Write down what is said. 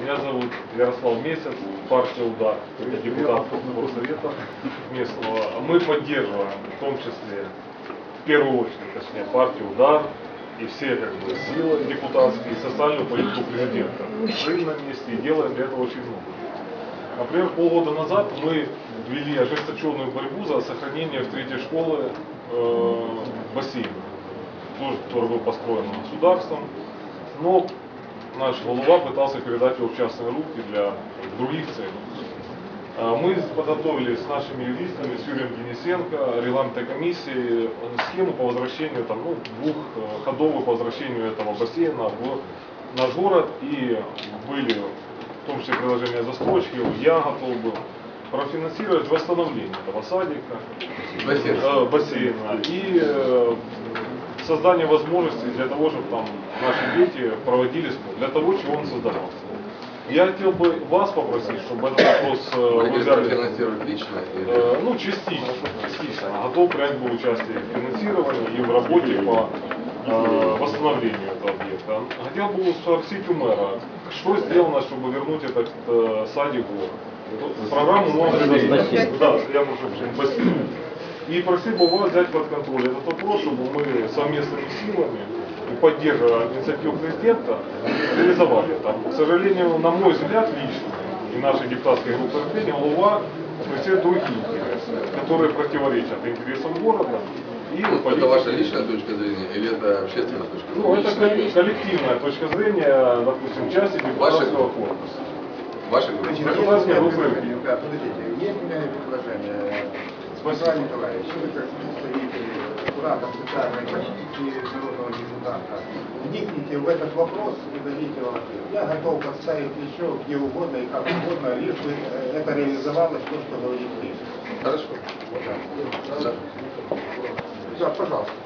Меня зовут Ярослав Месяц, партия «Удар», депутат Горсовета местного. Мы поддерживаем, в том числе, в первую очередь, точнее, партию «Удар» и все как бы, силы депутатские, и социальную политику президента. Стоим на месте и делаем для этого очень много. Например, полгода назад мы ввели ожесточенную борьбу за сохранение в третьей школы э, бассейна, тоже, который был построен государством, но наш голова пытался передать его в частные руки для других целей. А Мы подготовили с нашими юристами, с Юрием Денисенко, регламентной комиссией, э, схему по возвращению, там, ну, двухходовую по возвращению этого бассейна в наш город. И были, в том числе, предложения застройщики, я готов был профинансировать восстановление этого садика, Бассейн. э, бассейна и э, создание возможностей для того, чтобы там наши дети проводили спорт, для того, чего он создавался. Я хотел бы вас попросить, чтобы этот вопрос э, Вы взяли, финансировать лично? э, ну, частично, частично. Готов принять бы участие в финансировании и в работе по э, восстановлению этого объекта. Хотел бы спросить у мэра, что сделано, чтобы вернуть этот э, садик в город? Программу можно. Да, я прошу. И просил бы вас взять под контроль этот вопрос, чтобы мы совместными силами и поддерживая инициативу президента, реализовали это. К сожалению, на мой взгляд лично, и нашей депутатской группы РП, голова преследует другие интересы, которые противоречат интересам города и Ну, Это ваша личная точка зрения или это общественная точка зрения? Ну, это колле- коллективная точка зрения, допустим, части депутатского группы? корпуса. Выборы. Да, подождите, есть у меня предложение. Спасибо. Николай Николаевич, вы как представитель куратор социальной политики народного депутата, вникните в этот вопрос и дадите вам ответ. Я готов поставить еще где угодно и как угодно, лишь бы э, это реализовалось, то, что говорит Киев. Хорошо. Да, пожалуйста.